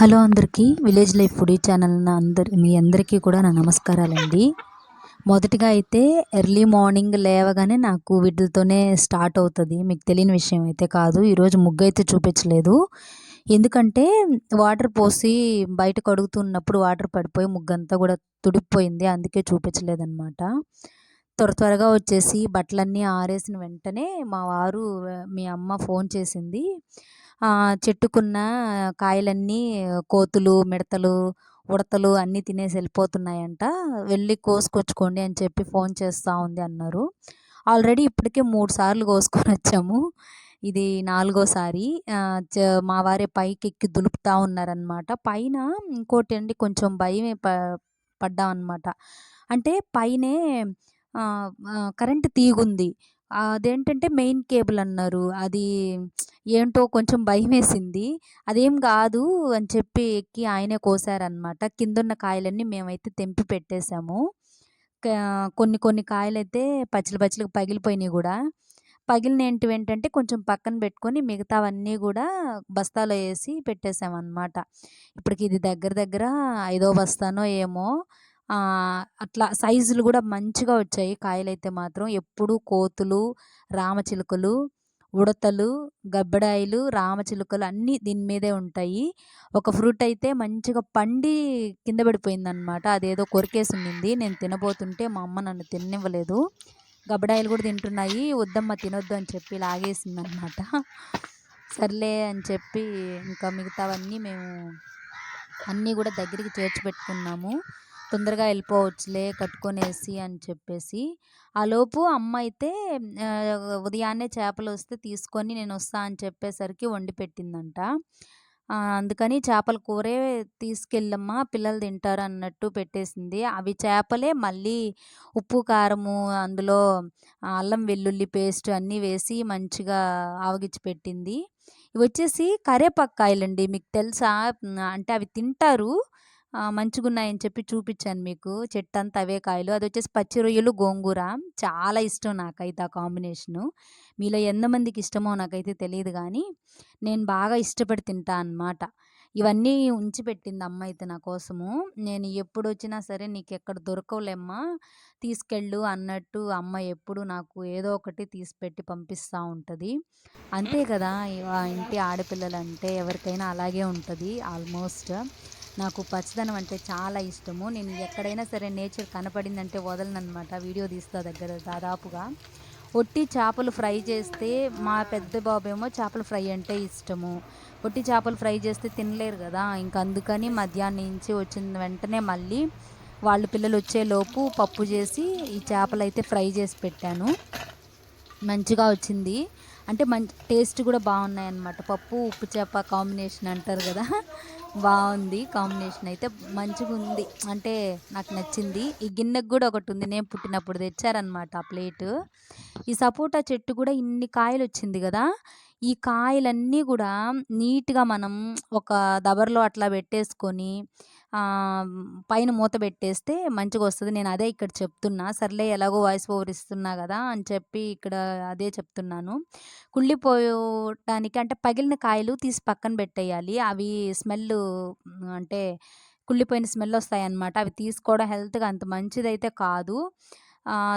Hello అందరికీ village life foodie channel నా అందరి మీ అందరికీ కూడా నా నమస్కారాలండి. మొదటిగా అయితే ఎర్లీ మార్నింగ్ లేవగానే నాకు వీటితోనే స్టార్ట్ అవుతుంది. మీకు తెలియని విషయం అయితే కాదు. ఈరోజు ముగ్గు అయితే చూపించలేదు. ఎందుకంటే వాటర్ పోసి బయట కడుగుతున్నప్పుడు వాటర్ పడిపోయి ముగ్గంతా కూడా తుడిపోయింది. అందుకే చూపించలేదన్నమాట. త్వర త్వరగా వచ్చేసి బట్టలన్నీ ఆరేసిన వెంటనే మా వారు మీ అమ్మ ఫోన్ చేసింది. చెట్టుకున్న కాయలన్నీ కోతులు మిడతలు ఉడతలు అన్నీ తినేసి వెళ్ళిపోతున్నాయంట. వెళ్ళి కోసుకొచ్చుకోండి అని చెప్పి ఫోన్ చేస్తూ ఉంది అన్నారు. ఆల్రెడీ ఇప్పటికే మూడు సార్లు కోసుకొని వచ్చాము. ఇది నాలుగోసారి మా వారే పైకి ఎక్కి దులుపుతూ ఉన్నారనమాట పైన ఇంకోటి అండి కొంచెం భయమే ప పడ్డాం అనమాట అంటే పైనే కరెంట్ తీగుంది. అదేంటంటే మెయిన్ కేబుల్ అన్నారు. అది ఏంటో కొంచెం భయం వేసింది అదేం కాదు అని చెప్పి ఎక్కి ఆయనే కోసారనమాట కిందున్న కాయలన్నీ మేమైతే తెంపి పెట్టేశాము. కొన్ని కొన్ని కాయలైతే పచ్చలు పచ్చలు పగిలిపోయినాయి కూడా. పగిలిన ఏంటివి ఏంటంటే కొంచెం పక్కన పెట్టుకొని మిగతావన్నీ కూడా బస్తాలో వేసి పెట్టేసామన్నమాట ఇప్పటికి ఇది దగ్గర దగ్గర ఐదో బస్తానో ఏమో అట్లా సైజులు కూడా మంచిగా వచ్చాయి. కాయలైతే మాత్రం ఎప్పుడు కోతులు రామచిలుకలు ఉడతలు గబ్బడాయిలు రామచిలుకలు అన్నీ దీని మీదే ఉంటాయి. ఒక ఫ్రూట్ అయితే మంచిగా పండి కింద పడిపోయిందనమాట అదేదో కొరికేసి ఉండింది. నేను తినబోతుంటే మా అమ్మ నన్ను తిననివ్వలేదు. గబ్బడాయిలు కూడా తింటున్నాయి. వద్దమ్మ తినొద్దు అని చెప్పి లాగేసిందనమాట సర్లే అని చెప్పి ఇంకా మిగతావన్నీ మేము అన్నీ కూడా దగ్గరికి చేర్చి పెట్టుకున్నాము. తొందరగా వెళ్ళిపోవచ్చులే కట్టుకొనేసి అని చెప్పేసి ఆలోపు అమ్మ అయితే ఉదయాన్నే చేపలు వస్తే తీసుకొని నేను వస్తా అని చెప్పేసరికి వండి పెట్టిందంట. అందుకని చేపల కూరే తీసుకెళ్ళమ్మా పిల్లలు తింటారు అన్నట్టు పెట్టేసింది. అవి చేపలే మళ్ళీ ఉప్పు కారము అందులో అల్లం వెల్లుల్లి పేస్ట్ అన్నీ వేసి మంచిగా ఆవగించి పెట్టింది. ఇవి వచ్చేసి కరేపక్కాయలండి మీకు తెలుసా? అంటే అవి తింటారు మంచిగున్నాయని చెప్పి చూపించాను మీకు. చెట్టు అంతా అవే కాయలు. అది వచ్చేసి పచ్చి రొయ్యలు గోంగూర. చాలా ఇష్టం నాకైతే ఆ కాంబినేషను. మీలో ఎంతమందికి ఇష్టమో నాకైతే తెలియదు కానీ నేను బాగా ఇష్టపడి తింటా అనమాట ఇవన్నీ ఉంచి పెట్టింది అమ్మ అయితే నా కోసము. నేను ఎప్పుడు వచ్చినా సరే నీకు ఎక్కడ దొరకవులేమ్మా తీసుకెళ్ళు అన్నట్టు అమ్మ ఎప్పుడు నాకు ఏదో ఒకటి తీసిపెట్టి పంపిస్తూ ఉంటుంది. అంతే కదా ఇంటి ఆడపిల్లలంటే ఎవరికైనా అలాగే ఉంటుంది ఆల్మోస్ట్. నాకు పచ్చదనం అంటే చాలా ఇష్టము. నేను ఎక్కడైనా సరే నేచర్ కనపడిందంటే వదలనమాట వీడియో తీస్తా దగ్గర దాదాపుగా. ఒట్టి చేపలు ఫ్రై చేస్తే మా పెద్ద బాబేమో చేపలు ఫ్రై అంటే ఇష్టము. ఒట్టి చేపలు ఫ్రై చేస్తే తినలేరు కదా. ఇంక అందుకని మధ్యాహ్నం నుంచి వచ్చిన వెంటనే మళ్ళీ వాళ్ళు పిల్లలు వచ్చేలోపు పప్పు చేసి ఈ చేపలు అయితే ఫ్రై చేసి పెట్టాను. మంచిగా వచ్చింది. అంటే మంచి టేస్ట్ కూడా బాగున్నాయి అన్నమాట పప్పు ఉప్పు చేప కాంబినేషన్ అంటారు కదా. బాగుంది కాంబినేషన్ అయితే. మంచిగా ఉంది. అంటే నాకు నచ్చింది. ఈ గిన్నెకు కూడా ఒకటి ఉంది. నేను పుట్టినప్పుడు తెచ్చారనమాట ఆ ప్లేటు. ఈ సపోటా చెట్టు కూడా ఇన్ని కాయలు వచ్చింది కదా. ఈ కాయలన్నీ కూడా నీట్గా మనం ఒక దబర్లో అట్లా పెట్టేసుకొని పైన మూత పెట్టేస్తే మంచిగా వస్తుంది. నేను అదే ఇక్కడ చెప్తున్నా. సర్లే ఎలాగో వాయిస్ ఓవర్ ఇస్తున్నా కదా అని చెప్పి ఇక్కడ అదే చెప్తున్నాను. కుళ్ళిపోయడానికి అంటే పగిలిన కాయలు తీసి పక్కన పెట్టేయాలి. అవి స్మెల్ అంటే కుళ్ళిపోయిన స్మెల్ వస్తాయి అన్నమాట అవి తీసుకోవడం హెల్త్గా అంత మంచిదైతే కాదు.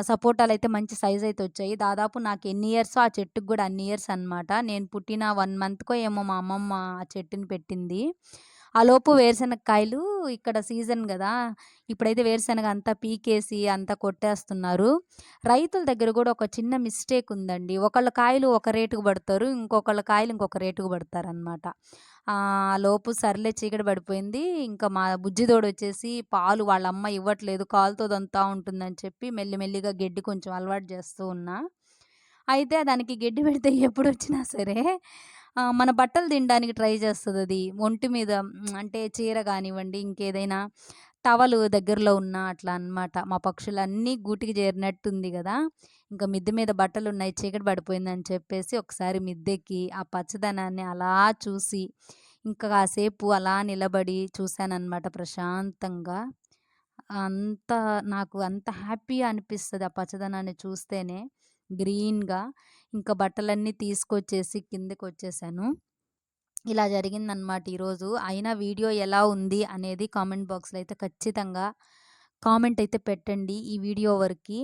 సపోటాలు అయితే మంచి సైజ్ అయితే వచ్చాయి. దాదాపు నాకు ఎన్ని ఇయర్స్ ఆ చెట్టుకు కూడా అన్ని ఇయర్స్ అనమాట నేను పుట్టిన వన్ మంత్కో ఏమో మా అమ్మమ్మ ఆ చెట్టుని పెట్టింది. ఆలోపు వేరుశనగకాయలు ఇక్కడ సీజన్ కదా ఇప్పుడైతే వేరుశనగ అంతా పీకేసి అంతా కొట్టేస్తున్నారు. రైతుల దగ్గర కూడా ఒక చిన్న మిస్టేక్ ఉందండి. ఒకళ్ళ కాయలు ఒక రేటుకు పడతారు ఇంకొకళ్ళ కాయలు ఇంకొక రేటుకు పడతారు అనమాట లోపు సర్లే చీకటి పడిపోయింది ఇంకా మా బుజ్జిదోడు వచ్చేసి పాలు వాళ్ళ అమ్మ ఇవ్వట్లేదు కాలుతో దంతా ఉంటుందని చెప్పి మెల్లిమెల్లిగా గడ్డి కొంచెం అలవాటు చేస్తూ ఉన్నా. అయితే దానికి గడ్డి పెడితే ఎప్పుడు వచ్చినా సరే మన బట్టలు తినడానికి ట్రై చేస్తుంది అది. ఒంటి మీద అంటే చీర కానివ్వండి ఇంకేదైనా టవలు దగ్గరలో ఉన్న అట్లా అనమాట మా పక్షులన్నీ గూటికి చేరినట్టుంది కదా ఇంకా మిద్దె మీద బట్టలు ఉన్నాయి చీకటి పడిపోయిందని చెప్పేసి ఒకసారి మిద్దెకి ఆ పచ్చదనాన్ని అలా చూసి ఇంకా కాసేపు అలా నిలబడి చూశానన్నమాట ప్రశాంతంగా. అంత నాకు అంత హ్యాపీగా అనిపిస్తుంది ఆ పచ్చదనాన్ని చూస్తేనే. గ్రీన్గా ఇంకా బట్టలన్నీ తీసుకొచ్చేసి కిందకి వచ్చేసాను ఇలా జరిగిందనమాట ఈరోజు. అయినా వీడియో ఎలా ఉంది అనేది కామెంట్ బాక్స్‌లో అయితే ఖచ్చితంగా కామెంట్ అయితే పెట్టండి ఈ వీడియో వరకి.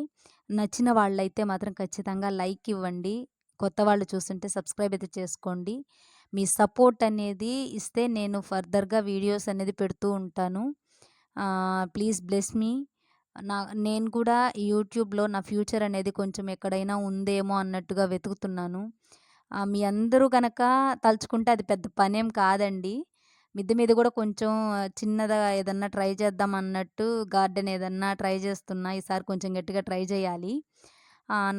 నచ్చిన వాళ్ళైతే మాత్రం ఖచ్చితంగా లైక్ ఇవ్వండి. కొత్త వాళ్ళు చూస్తుంటే సబ్స్క్రైబ్ అయితే చేసుకోండి. మీ సపోర్ట్ అనేది ఇస్తే నేను ఫర్దర్‌గా వీడియోస్ అనేది పెడుతూ ఉంటాను. Please bless me. నా నేను కూడా యూట్యూబ్‌లో నా ఫ్యూచర్ అనేది కొంచెం ఎక్కడైనా ఉందేమో అన్నట్టుగా వెతుకుతున్నాను. మీ అందరూ గనక తలుచుకుంటే అది పెద్ద పనేం కాదండి. మిద్దె మీద కూడా కొంచెం చిన్నగా ఏదన్నా ట్రై చేద్దాం అన్నట్టు గార్డెన్ ఏదన్నా ట్రై చేస్తున్నా. ఈసారి కొంచెం గట్టిగా ట్రై చేయాలి.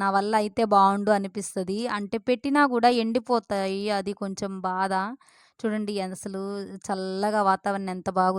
నా వల్ల అయితే బాగుండు అనిపిస్తుంది అంటే పెట్టినా కూడా ఎండిపోతాయి. అది కొంచెం బాధ. చూడండి అసలు చల్లగా వాతావరణం ఎంత బాగుంది